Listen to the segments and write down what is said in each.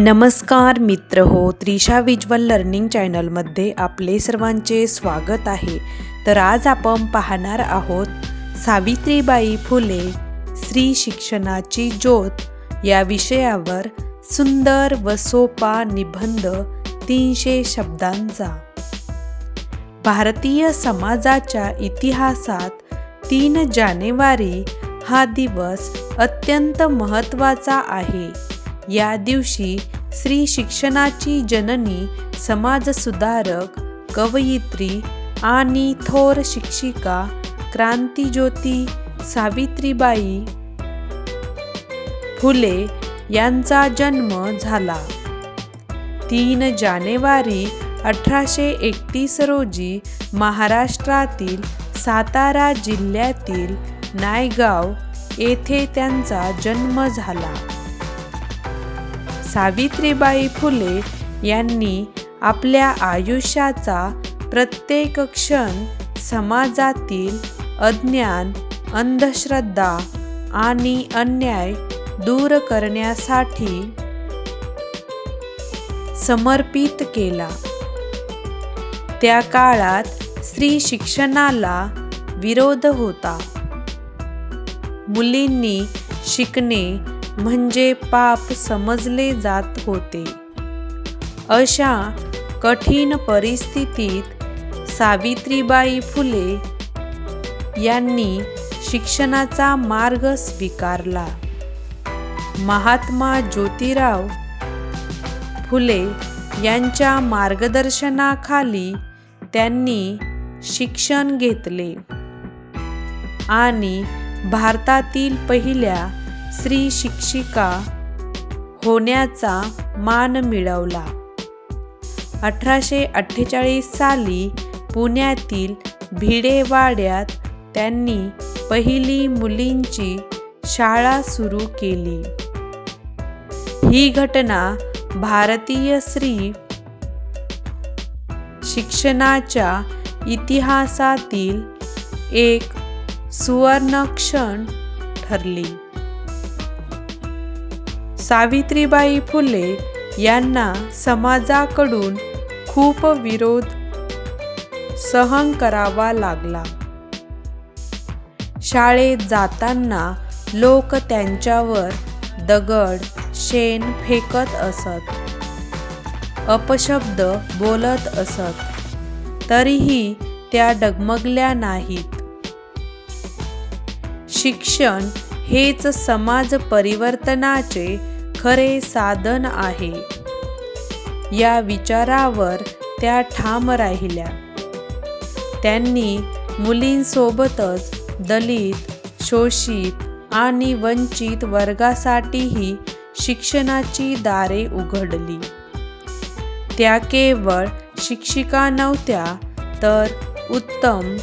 नमस्कार मित्र हो त्रिशा विज्वल लर्निंग चॅनलमध्ये आपले सर्वांचे स्वागत आहे. तर आज आपण पाहणार आहोत सावित्रीबाई फुले स्त्री शिक्षणाची ज्योत या विषयावर सुंदर व सोपा निबंध तीनशे शब्दांचा. भारतीय समाजाच्या इतिहासात तीन जानेवारी हा दिवस अत्यंत महत्त्वाचा आहे. या दिवशी स्त्री शिक्षणाची जननी समाजसुधारक कवयित्री आणि थोर शिक्षिका क्रांतीज्योती सावित्रीबाई फुले यांचा जन्म झाला. तीन जानेवारी अठराशे एकतीस रोजी महाराष्ट्रातील सातारा जिल्ह्यातील नायगाव येथे त्यांचा जन्म झाला. सावित्रीबाई फुले यांनी आपल्या आयुष्याचा प्रत्येक क्षण समाजातील अज्ञान अंधश्रद्धा आणि अन्याय दूर करण्यासाठी समर्पित केला. त्या काळात स्त्री शिक्षणाला विरोध होता. मुलींनी शिकणे म्हणजे पाप समजले जात होते. अशा कठीण परिस्थितीत सावित्रीबाई फुले यांनी शिक्षणाचा मार्ग स्वीकारला. महात्मा ज्योतिराव फुले यांच्या मार्गदर्शनाखाली त्यांनी शिक्षण घेतले. आणि भारतातील पहिल्या श्री शिक्षिका होण्याचा मान मिळवला. अठराशे अठ्ठेचाळीस साली पुण्यातील भिडेवाड्यात त्यांनी पहिली मुलींची शाळा सुरू केली. ही घटना भारतीय स्त्री शिक्षणाच्या इतिहासातील एक सुवर्णक्षण ठरली. सावित्रीबाई फुले यांना समाजाकडून खूप विरोध सहन करावा लागला. शाळेत जाताना लोक त्यांच्यावर दगड शेण फेकत असत. अपशब्द बोलत असत. तरीही त्या डगमगल्या नाहीत. शिक्षण हेच समाज परिवर्तनाचे खरे साधन आहे. या विचारावर त्या ठाम राहिल्या. त्यांनी मुलींसोबतच दलित शोषित आणि वंचित वर्गासाठीही शिक्षणाची दारे उघडली. त्या केवळ शिक्षिका नव्हत्या तर उत्तम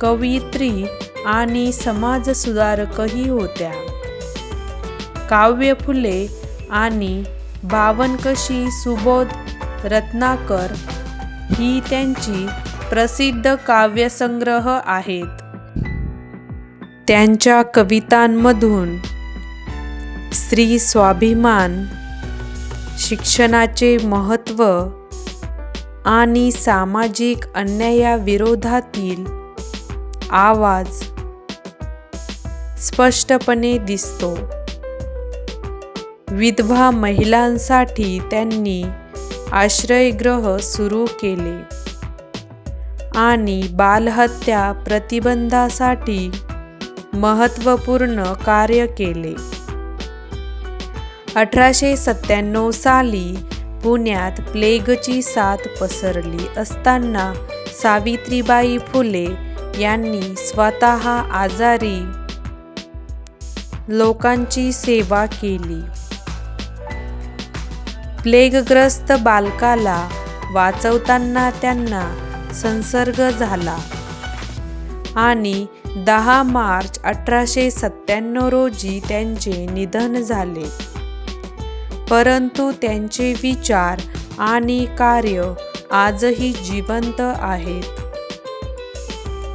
कवयित्री आणि समाजसुधारकही होत्या. काव्य फुले आणि बावनकशी सुबोध रत्नाकर ही त्यांची प्रसिद्ध काव्यसंग्रह आहेत. त्यांच्या कवितांमधून स्त्री स्वाभिमान शिक्षणाचे महत्त्व आणि सामाजिक अन्यायाविरोधातील आवाज स्पष्टपणे दिसतो. विधवा महिलांसाठी त्यांनी आश्रयगृह सुरू केले आणि बालहत्या प्रतिबंधासाठी महत्त्वपूर्ण कार्य केले. अठराशे सत्त्याण्णव साली पुण्यात प्लेगची साथ पसरली असताना सावित्रीबाई फुले यांनी स्वतः आजारी लोकांची सेवा केली. प्लेगग्रस्त बालकाला वाचवताना त्यांना संसर्ग झाला आणि दहा मार्च अठराशे सत्त्याण्णव रोजी त्यांचे निधन झाले. परंतु त्यांचे विचार आणि कार्य आजही जिवंत आहेत.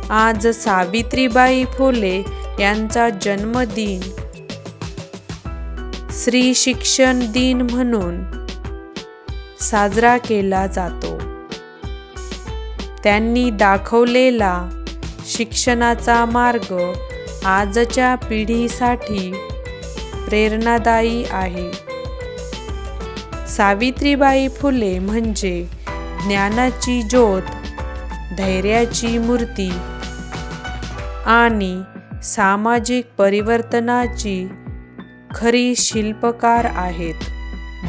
आज सावित्रीबाई फुले यांचा जन्मदिन. श्री शिक्षण दिन म्हणून साजरा केला जातो. त्यांनी दाखवलेला शिक्षणाचा मार्ग आजच्या पिढीसाठी प्रेरणादायी आहे. सावित्रीबाई फुले म्हणजे ज्ञानाची ज्योत धैर्याची मूर्ती आणि सामाजिक परिवर्तनाची खरी शिल्पकार आहेत.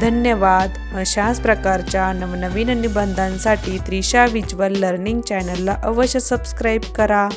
धन्यवाद. अशाच प्रकारच्या नवनवीन निबंधांसाठी त्रिशा विज्वल लर्निंग चॅनलला अवश्य सबस्क्राईब करा.